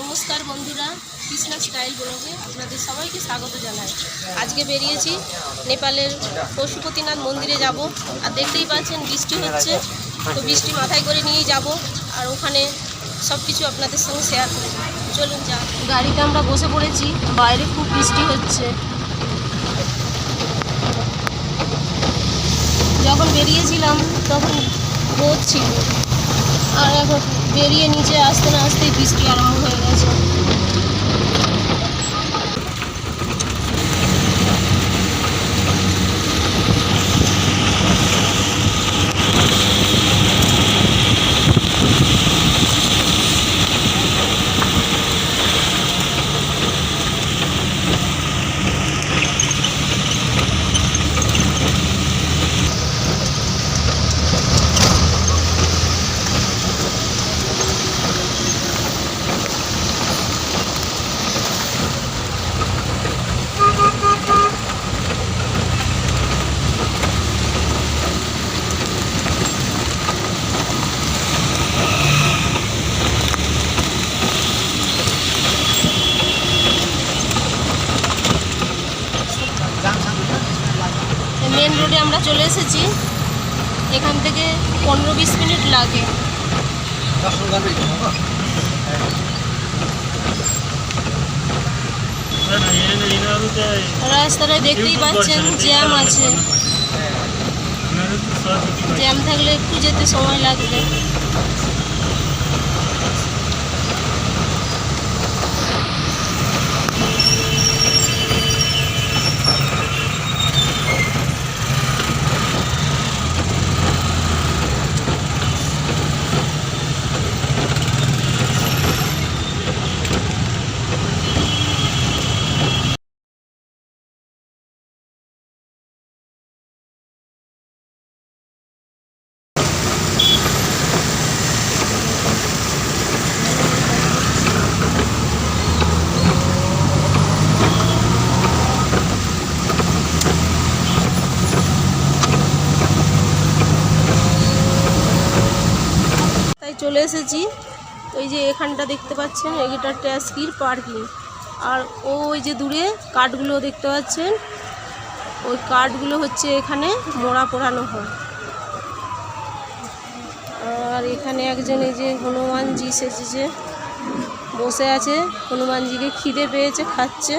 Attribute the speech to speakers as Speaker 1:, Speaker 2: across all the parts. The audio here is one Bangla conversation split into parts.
Speaker 1: নমস্কার বন্ধুরা কৃষ্ণা স্টাইল ব্লগে আপনাদের সবাইকে স্বাগত জানাই। আজকে বেরিয়েছি নেপালের পশুপতিনাথ মন্দিরে যাব। আর দেখতেই পাচ্ছেন বৃষ্টি হচ্ছে, তো বৃষ্টি মাথায় করে নিয়েই যাব। আর ওখানে সব কিছু আপনাদের সঙ্গে শেয়ার করব। চলুন যা। গাড়িতে আমরা বসে পড়েছি, বাইরে খুব বৃষ্টি হচ্ছে। যখন বেরিয়েছিলাম তখন রোদ ছিল। আর এখন বেরিয়ে নিচে আসতে না আসতেই বৃষ্টি আরম্ভ হয়ে গেছে মেন রোডে আমরা চলে এসেছি এখান থেকে পনেরো বিশ মিনিট লাগে। রাস্তাটায় দেখতেই পাচ্ছেন জ্যাম আছে। জ্যাম থাকলে একটু যেতে সময় লাগবে। চলে এসেছি। ওই যে এখানটা দেখতে পাচ্ছেন এটা ট্যাস্কির পার্কিং আর ওই যে দূরে কাঠগুলো দেখতে পাচ্ছেন, ওই কাঠগুলো হচ্ছে এখানে মোড়া পোড়ানো হয়। আর এখানে একজন এই যে হনুমানজি সেজেছে বসে আছে, হনুমানজিকে খিদে পেয়েছে, খাচ্ছে।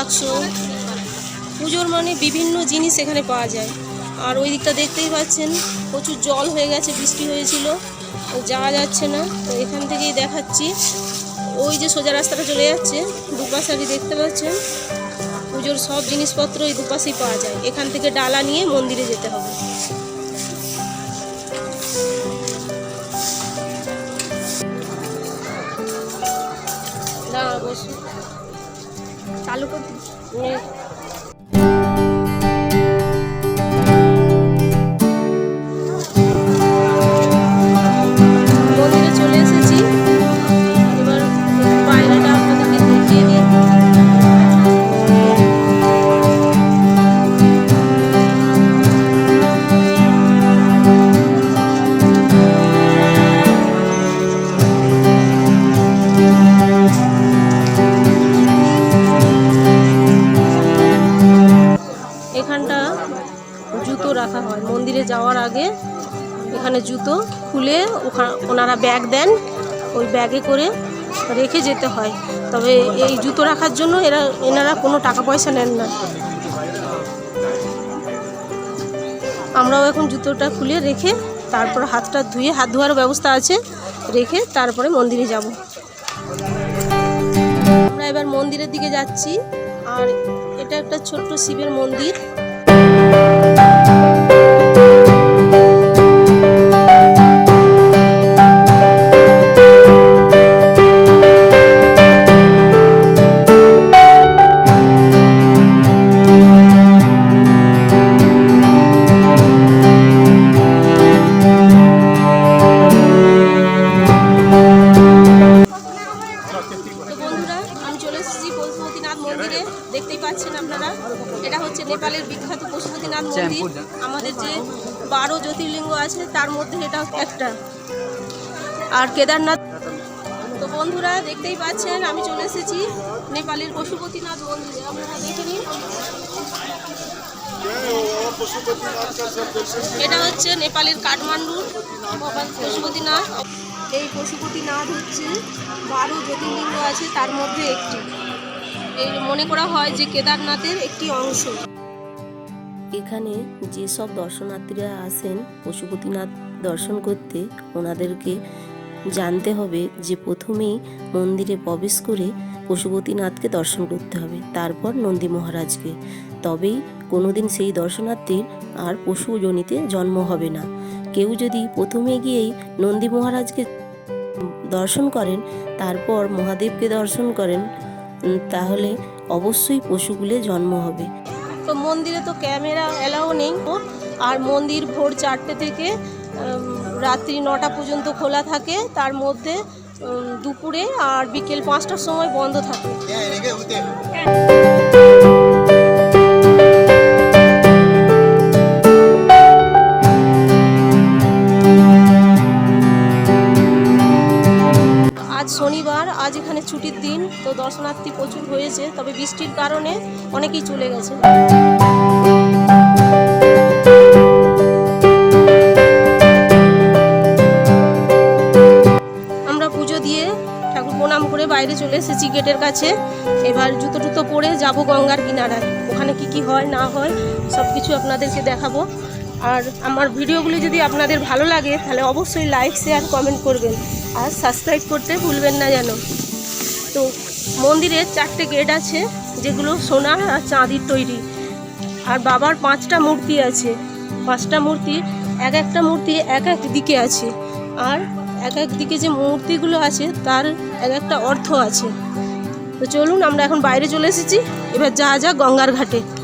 Speaker 1: রুদ্রাক্ষ পুজোর মানে বিভিন্ন জিনিস এখানে পাওয়া যায়। আর ওই দিকটা দেখতেই পাচ্ছেন, প্রচুর জল হয়ে গেছে, বৃষ্টি হয়েছিল যাওয়া যাচ্ছে না। তো এখান থেকেই দেখাচ্ছি। ওই যে সোজা রাস্তাটা চলে যাচ্ছে দুপাশারি দেখতে পাচ্ছেন, পুজোর সব জিনিসপত্র ওই দুপাশেই পাওয়া যায়। এখান থেকে ডালা নিয়ে মন্দিরে যেতে হবে। চালু কর রাখা হয়। মন্দিরে যাওয়ার আগে এখানে জুতো খুলে ওনারা ব্যাগ দেন, ওই ব্যাগে করে রেখে যেতে হয়। তবে এই জুতো রাখার জন্য এরা, এনারা কোনো টাকা পয়সা নেন না। আমরাও এখন জুতোটা খুলে রেখে তারপর হাতটা ধুয়ে, হাত ধোয়ার ব্যবস্থা আছে, রেখে তারপরে মন্দিরে যাব। আমরা এবার মন্দিরের দিকে যাচ্ছি। আর এটা একটা ছোট্ট শিবের মন্দির। তো আচ্ছা, বন্ধুরা আমি চলে এসেছি পশুপতিনাথ মন্দিরে। দেখতেই পাচ্ছেন আপনারা। এটা হচ্ছে নেপালের বিখ্যাত পশুপতিনাথ মন্দির। আমাদের যে বারো জ্যোতির্লিঙ্গ আছে তার মধ্যে এটা একটা। আর কেদারনাথ তো বন্ধুরা দেখতেই পাচ্ছেন আমি চলে এসেছি নেপালের পশুপতিনাথ মন্দিরে। আপনারা দেখে নিন। এটা হচ্ছে নেপালের কাঠমান্ডুর পশুপতিনাথ। এই পশুপতিনাথ হচ্ছে বারো জ্যোতির্লিঙ্গ আছে, তার মধ্যে একটি। এই মনে করা হয় যে কেদারনাথের একটি অংশ।
Speaker 2: এখানে যেসব দর্শনার্থীরা আসেন পশুপতিনাথ দর্শন করতে, ওনাদেরকে জানতে হবে যে প্রথমেই মন্দিরে প্রবেশ করে পশুপতিনাথকে দর্শন করতে হবে, তারপর নন্দী মহারাজকে। তবেই কোনোদিন সেই দর্শনার্থীর আর পশুজনিতে জন্ম হবে না। কেউ যদি প্রথমে গিয়েই নন্দী মহারাজকে দর্শন করেন, তারপর মহাদেবকে দর্শন করেন তাহলে অবশ্যই পশুকুলে জন্ম হবে।
Speaker 1: তো মন্দিরে তো ক্যামেরা এলাও নেই। আর মন্দির ভোর চারটে থেকে রাত্রি নটা পর্যন্ত খোলা থাকে। তার মধ্যে দুপুরে আর বিকেল পাঁচটার সময় বন্ধ থাকে। শনিবার, আজ এখানে ছুটির দিন, তো দর্শনার্থী প্রচুর হয়েছে, তবে বৃষ্টির কারণে অনেকেই চলে গেছে। আমরা পুজো দিয়ে ঠাকুর প্রণাম করে বাইরে চলে এসেছি গেটের কাছে। এবার জুতো টুতো পরে যাব গঙ্গার কিনারায়। ওখানে কি কি হয়, না হয় সব কিছু আপনাদেরকে দেখাবো। আর আমার ভিডিওগুলি যদি আপনাদের ভালো লাগে, তাহলে অবশ্যই লাইক শেয়ার কমেন্ট করবেন। আর সাবস্ক্রাইব করতে ভুলবেন না যেন। তো মন্দিরের চারটে গেট আছে, যেগুলো সোনা আর চাঁদির তৈরি। আর বাবার পাঁচটা মূর্তি আছে। পাঁচটা মূর্তি, এক একটা মূর্তি এক এক দিকে আছে। আর এক এক দিকে যে মূর্তিগুলো আছে, তার এক একটা অর্থ আছে। তো চলুন, আমরা এখন বাইরে চলে এসেছি। এবার যা যা গঙ্গার ঘাটে।